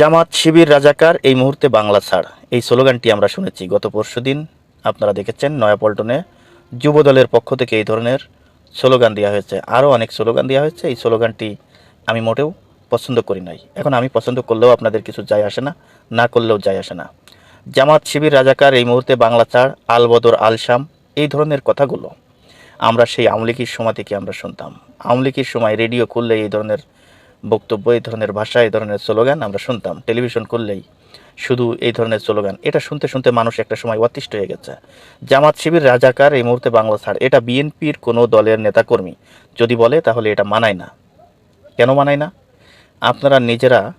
জামাত শিবির রাজাকার, এই মুহূর্তে বাংলা ছাড়। এই স্লোগানটি আমরা শুনেছি গত পরশুদিন আপনারা দেখেছেন নয়াপল্টনে যুব দলের পক্ষ থেকে এই ধরনের স্লোগান দেওয়া হয়েছে। আরও অনেক স্লোগান দেওয়া হয়েছে। এই স্লোগানটি আমি মোটেও পছন্দ করি নাই। এখন আমি পছন্দ করলেও আপনাদের কিছু যায় আসে না না করলেও যায় আসে না। জামাত শিবির রাজাকার, এই মুহূর্তে বাংলা ছাড়, আল বদর, আল শাম, এই ধরনের কথাগুলো আমরা সেই আমলিকির সময় থেকে আমরা শুনতাম। আমলিকির সময় রেডিও খুললে এই ধরনের বক্তব্য, এই ধরনের ভাষা, এই ধরনের স্লোগান আমরা শুনতাম। টেলিভিশন করলেই শুধু এই ধরনের স্লোগান। এটা শুনতে শুনতে মানুষ একটা সময় অতিষ্ঠ হয়ে গেছে। জামাত শিবির রাজাকার এই মুহূর্তে বাংলা ছাড়। এটা বিএনপির কোনো দলের নেতাকর্মী। যদি বলে, তাহলে এটা মানায় না। কেন মানায় না? আপনারা নিজেরা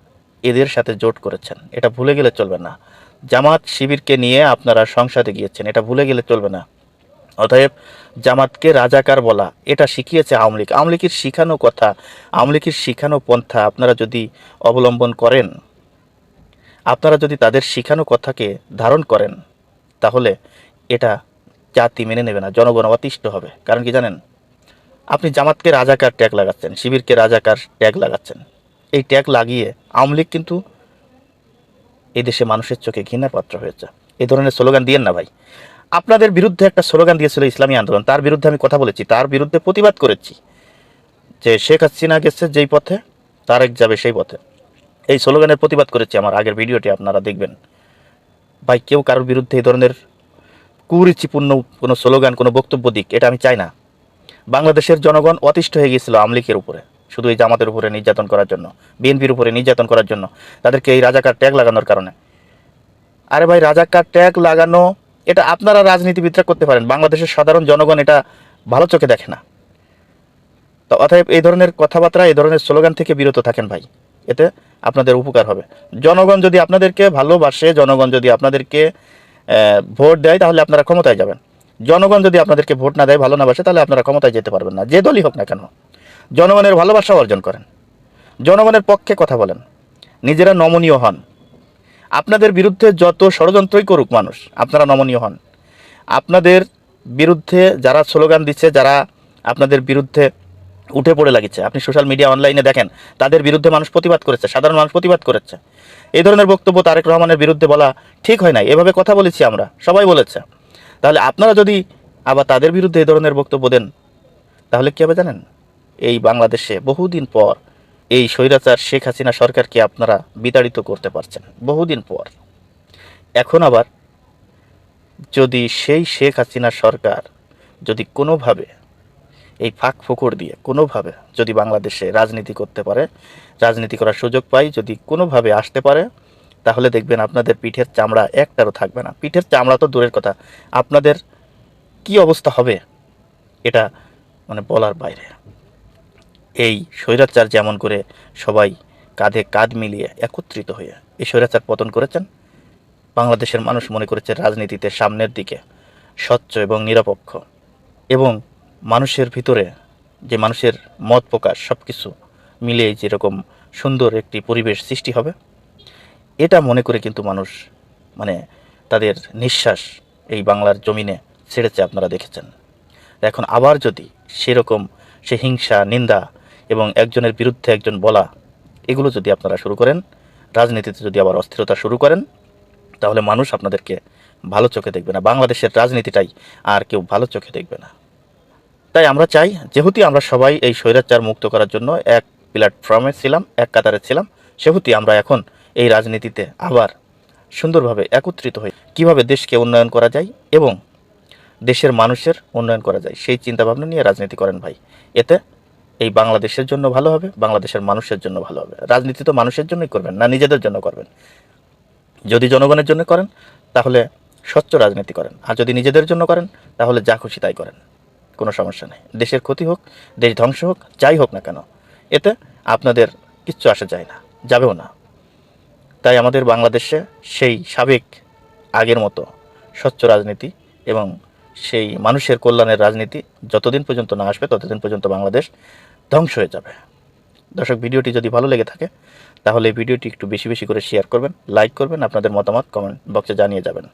এদের সাথে জোট করেছেন। এটা ভুলে গেলে চলবে না। জামাত শিবিরকে নিয়ে আপনারা সংসদে গিয়েছেন। এটা ভুলে গেলে চলবে না। অতএব জামাতকে রাজাকার বলা, এটা শিখিয়েছে আওয়ামী লীগ। আওয়ামী লীগের শিখানো কথা, আওয়ামী লীগের শিখানো পন্থা আপনারা যদি অবলম্বন করেন, আপনারা যদি তাদের শিখানো কথাকে ধারণ করেন, তাহলে এটা জাতি মেনে নেবে না, জনগণ অতিষ্ঠ হবে। কারণ কি জানেন? আপনি জামাতকে রাজাকার ট্যাগ লাগাচ্ছেন, শিবিরকে রাজাকার ট্যাগ লাগাচ্ছেন। এই ট্যাগ লাগিয়ে আওয়ামী লীগ কিন্তু এই দেশে মানুষের চোখে ঘৃণার পাত্র হয়েছে। এই ধরনের স্লোগান দিয়েন না ভাই। আপনাদের বিরুদ্ধে একটা স্লোগান দিয়েছিল ইসলামী আন্দোলন, তার বিরুদ্ধে আমি কথা বলেছি, তার বিরুদ্ধে প্রতিবাদ করেছি যে শেখ হাসিনা গেছে যেই পথে, তারেক যাবে সেই পথে। এই স্লোগানের প্রতিবাদ করেছি আমার আগের ভিডিওটি, আপনারা দেখবেন। ভাই, কেউ কারোর বিরুদ্ধে এই ধরনের কুরুচিপূর্ণ কোনো স্লোগান, কোনো বক্তব্য দিক, এটা আমি চাই না। বাংলাদেশের জনগণ অতিষ্ঠ হয়ে গিয়েছিল আমলিকের উপরে, শুধু এই জামাতের উপরে নির্যাতন করার জন্য, বিএনপির উপরে নির্যাতন করার জন্য, তাদেরকে এই রাজাকার ট্যাগ লাগানোর কারণে। আরে ভাই, রাজাকার ট্যাগ লাগানো এটা আপনারা রাজনীতিবিদরা করতে পারেন। বাংলাদেশের সাধারণ জনগণ এটা ভালো চোখে দেখে না। তো অতএব এই ধরনের কথাবার্তা, এই ধরনের স্লোগান থেকে বিরত থাকেন ভাই। এতে আপনাদের উপকার হবে। জনগণ যদি আপনাদেরকে ভালোবাসে, জনগণ যদি আপনাদেরকে ভোট দেয়, তাহলে আপনারা ক্ষমতায় যাবেন। জনগণ যদি আপনাদেরকে ভোট না দেয়, ভালো না বাসে, তাহলে আপনারা ক্ষমতায় যেতে পারবেন না। যে দলই হোক না কেন। জনগণের ভালোবাসা অর্জন করেন। জনগণের পক্ষে কথা বলেন। নিজেরা নমনীয় হন। আপনাদের বিরুদ্ধে যত ষড়যন্ত্রই করুক মানুষ, আপনারা নমনীয় হন। আপনাদের বিরুদ্ধে যারা স্লোগান দিচ্ছে, যারা আপনাদের বিরুদ্ধে উঠে পড়ে লাগিচ্ছে আপনি সোশ্যাল মিডিয়া, অনলাইনে দেখেন, তাদের বিরুদ্ধে মানুষ প্রতিবাদ করেছে, সাধারণ মানুষ প্রতিবাদ করেছে। এই ধরনের বক্তব্য তারেক রহমানের বিরুদ্ধে বলা ঠিক হয় নাই এভাবে কথা বলেছি আমরা, সবাই বলেছে। তাহলে আপনারা যদি আবার তাদের বিরুদ্ধে এই ধরনের বক্তব্য দেন, তাহলে কী হবে জানেন? এই বাংলাদেশে বহুদিন পর এই স্বৈরাচার শেখ হাসিনা সরকারকে আপনারা বিতাড়িত করতে পারছেন বহুদিন পর। এখন আবার যদি সেই শেখ হাসিনা সরকার যদি কোনোভাবে এই ফাঁক ফোকর দিয়ে, কোনোভাবে যদি বাংলাদেশে রাজনীতি করতে পারে, রাজনীতি করার সুযোগ পাই যদি কোনোভাবে আসতে পারে, তাহলে দেখবেন আপনাদের পিঠের চামড়া একটারও থাকবে না। পিঠের চামড়া তো দূরের কথা। আপনাদের কি অবস্থা হবে, এটা মানে বলার বাইরে। এই স্বৈরাচার যেমন করে সবাই কাঁধে কাঁধ মিলিয়ে একত্রিত হয়ে এই স্বৈরাচার পতন করেছেন, বাংলাদেশের মানুষ মনে করেছে রাজনীতিতে সামনের দিকে স্বচ্ছ এবং নিরপেক্ষ এবং মানুষের ভিতরে যে মানুষের মত প্রকাশ সব কিছু মিলিয়ে যেরকম সুন্দর একটি পরিবেশ সৃষ্টি হবে, এটা মনে করে কিন্তু মানুষ মানে তাদের নিঃশ্বাস এই বাংলার জমিনে ছেড়েছে আপনারা দেখেছেন। এখন আবার যদি সেরকম সে হিংসা, নিন্দা এবং একজনের বিরুদ্ধে একজন বলা, এগুলো যদি আপনারা শুরু করেন, রাজনীতিতে যদি আবার অস্থিরতা শুরু করেন, তাহলে মানুষ আপনাদেরকে ভালো চোখে দেখবে না। বাংলাদেশের রাজনীতিটাই আর কেউ ভালো চোখে দেখবে না। তাই আমরা চাই, যেহেতু আমরা সবাই এই স্বৈরাচার মুক্ত করার জন্য এক প্ল্যাটফর্মে ছিলাম, এক কাতারে ছিলাম, সেহেতু আমরা এখন এই রাজনীতিতে আবার সুন্দরভাবে একত্রিত হই। কীভাবে দেশকে উন্নয়ন করা যায় এবং দেশের মানুষের উন্নয়ন করা যায়, সেই চিন্তাভাবনা নিয়ে রাজনীতি করেন ভাই। এতে এই বাংলাদেশের জন্য ভালো হবে, বাংলাদেশের মানুষের জন্য ভালো হবে। রাজনীতি তো মানুষের জন্যই করবেন, না নিজেদের জন্য করবেন। যদি জনগণের জন্য করেন, তাহলে স্বচ্ছ রাজনীতি করেন। আর যদি নিজেদের জন্য করেন, তাহলে যা খুশি তাই করেন। কোনো সমস্যা নেই। দেশের ক্ষতি হোক, দেশ ধ্বংস হোক, যাই হোক না কেন, এতে আপনাদের কিচ্ছু আসা যায় না, যাবেও না। তাই আমাদের বাংলাদেশে সেই সাবেক, আগের মতো স্বচ্ছ রাজনীতি এবং সেই মানুষের কল্যাণের রাজনীতি যতদিন পর্যন্ত না আসবে, ততদিন পর্যন্ত বাংলাদেশ ধ্বংস হয়ে যাবে। দর্শক, ভিডিওটি যদি ভালো লেগে থাকে, তাহলে ভিডিওটি একটু বেশি বেশি করে শেয়ার করবেন লাইক করবেন, আপনাদের মতামত কমেন্ট বক্সে জানিয়ে যাবেন।